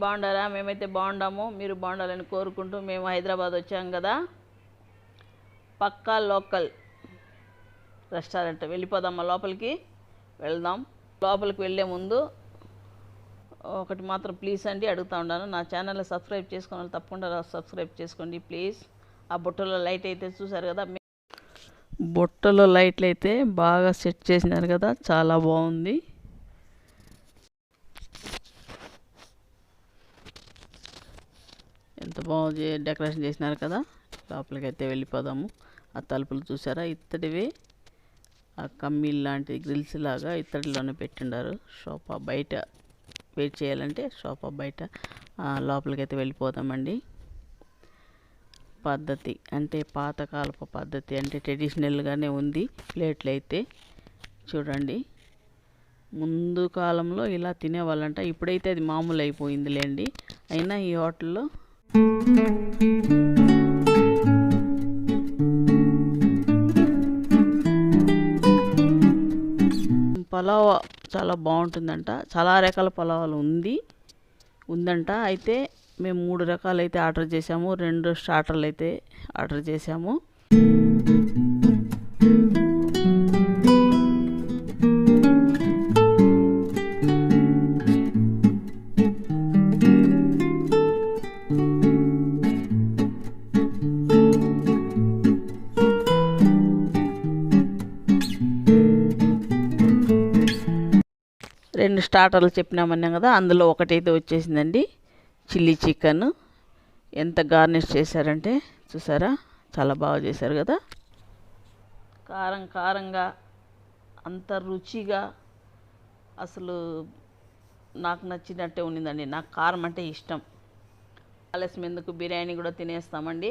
బాగుండారా మేమైతే బాగుండాము. మీరు బాగుండాలని కోరుకుంటూ మేము హైదరాబాద్ వచ్చాం కదా. పక్కా లోకల్ రెస్టారెంట్. వెళ్ళిపోదామా లోపలికి? వెళ్దాం. లోపలికి వెళ్ళే ముందు ఒకటి మాత్రం ప్లీజ్ అండి అడుగుతా ఉన్నాను. నా ఛానల్ని సబ్స్క్రైబ్ చేసుకున్న తప్పకుండా సబ్స్క్రైబ్ చేసుకోండి ప్లీజ్. ఆ బుట్టలో లైట్ అయితే చూసారు కదా? బుట్టలో లైట్లు అయితే బాగా సెట్ చేసినారు కదా? చాలా బాగుంది. ఎంత బాగా డెకరేషన్ చేసినారు కదా. లోపలికి అయితే వెళ్ళిపోదాము. ఆ తలుపులు చూసారా? ఇత్తడివి. ఆ కమ్మీలు లాంటి గ్రిల్స్ లాగా ఇత్తడిలోనే పెట్టిండారు. సోఫా బయట వెయిట్ చేయాలంటే సోఫా బయట లోపలికైతే వెళ్ళిపోదామండి. పద్ధతి అంటే పాతకాలపు పద్ధతి అంటే ట్రెడిషనల్గానే ఉంది ప్లేట్లు అయితే చూడండి. ముందు కాలంలో ఇలా తినేవాళ్ళంట. ఇప్పుడైతే అది మామూలు అయిపోయిందిలేండి అయినా ఈ హోటల్లో పలావ్ చాలా బాగుంటుందంట. చాలా రకాల పలావాలు ఉంది. ఉందంట. అయితే మేము మూడు రకాలు అయితే ఆర్డర్ చేసాము రెండు స్టార్టర్లు అయితే ఆర్డర్ చేసాము రెండు స్టార్టర్లు చెప్పినామన్నాం కదా అందులో ఒకటైతే వచ్చేసిందండి చిల్లీ చికెన్. ఎంత గార్నిష్ చేశారంటే చూసారా చాలా బాగా చేశారు కదా. కారం కారంగా అంత రుచిగా అసలు నాకు నచ్చినట్టే ఉన్నిందండి నాకు కారం అంటే ఇష్టం. ఆలస్యం ఎందుకు బిర్యానీ కూడా తినేస్తామండి.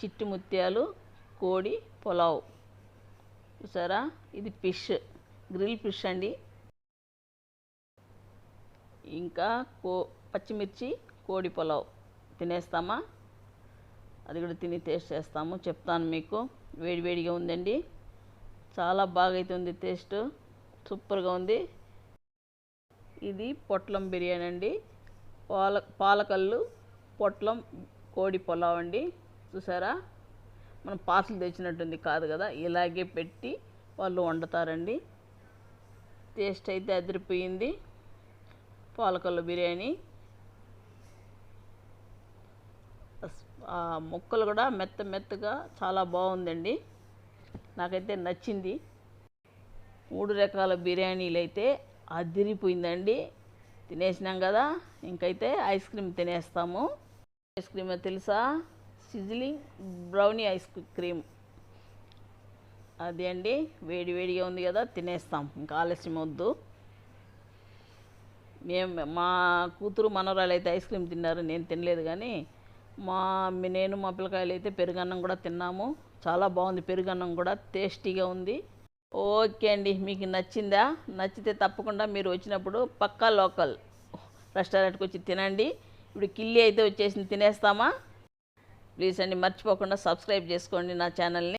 చిట్టి ముత్యాలు కోడి పులావ్. చూసారా ఇది ఫిష్ గ్రిల్ ఫిష్ అండి. ఇంకా కో పచ్చిమిర్చి కోడి పులావ్ తినేస్తామా? అది కూడా తిని టేస్ట్ చేస్తాము. చెప్తాను మీకు. వేడివేడిగా ఉందండి. చాలా బాగా అయితే ఉంది టేస్ట్. సూపర్గా ఉంది. ఇది పొట్లం బిర్యానీ అండి. పాల పాలకల్లు పొట్లం కోడి పులావ్ అండి. చూసారా? మనం పార్సల్ తెచ్చినట్టుంది కాదు కదా? ఇలాగే పెట్టి వాళ్ళు వండుతారండి. టేస్ట్ అయితే అదిరిపోయింది. పాలకల్లు బిర్యానీ. ముక్కలు కూడా మెత్త మెత్తగా చాలా బాగుందండి. నాకైతే నచ్చింది. మూడు రకాల బిర్యానీలు అయితే అదిరిపోయిందండి. తినేసినాం కదా ఇంకైతే ఐస్ క్రీమ్ తినేస్తాము. ఐస్ క్రీమ్ తెలుసా? Sizzling brownie ice cream. అదే అండి వేడి వేడిగా ఉంది కదా తినేస్తాం. ఇంకా ఆలస్యం వద్దు. మేము మా కూతురు మనవరాలు అయితే ఐస్ క్రీమ్ తిన్నారు నేను తినలేదు కానీ మా నేను మా పిల్లకాయలు అయితే పెరుగన్నం కూడా తిన్నాము. చాలా బాగుంది పెరుగన్నం కూడా టేస్టీగా ఉంది. ఓకే అండి మీకు నచ్చిందా? నచ్చితే తప్పకుండా మీరు వచ్చినప్పుడు పక్కా లోకల్ రెస్టారెంట్కి వచ్చి తినండి. ఇప్పుడు కిల్లి అయితే వచ్చేసింది తినేస్తామా? ప్లీజ్ అండి మర్చిపోకుండా సబ్స్క్రైబ్ చేసుకోండి నా ఛానల్ని.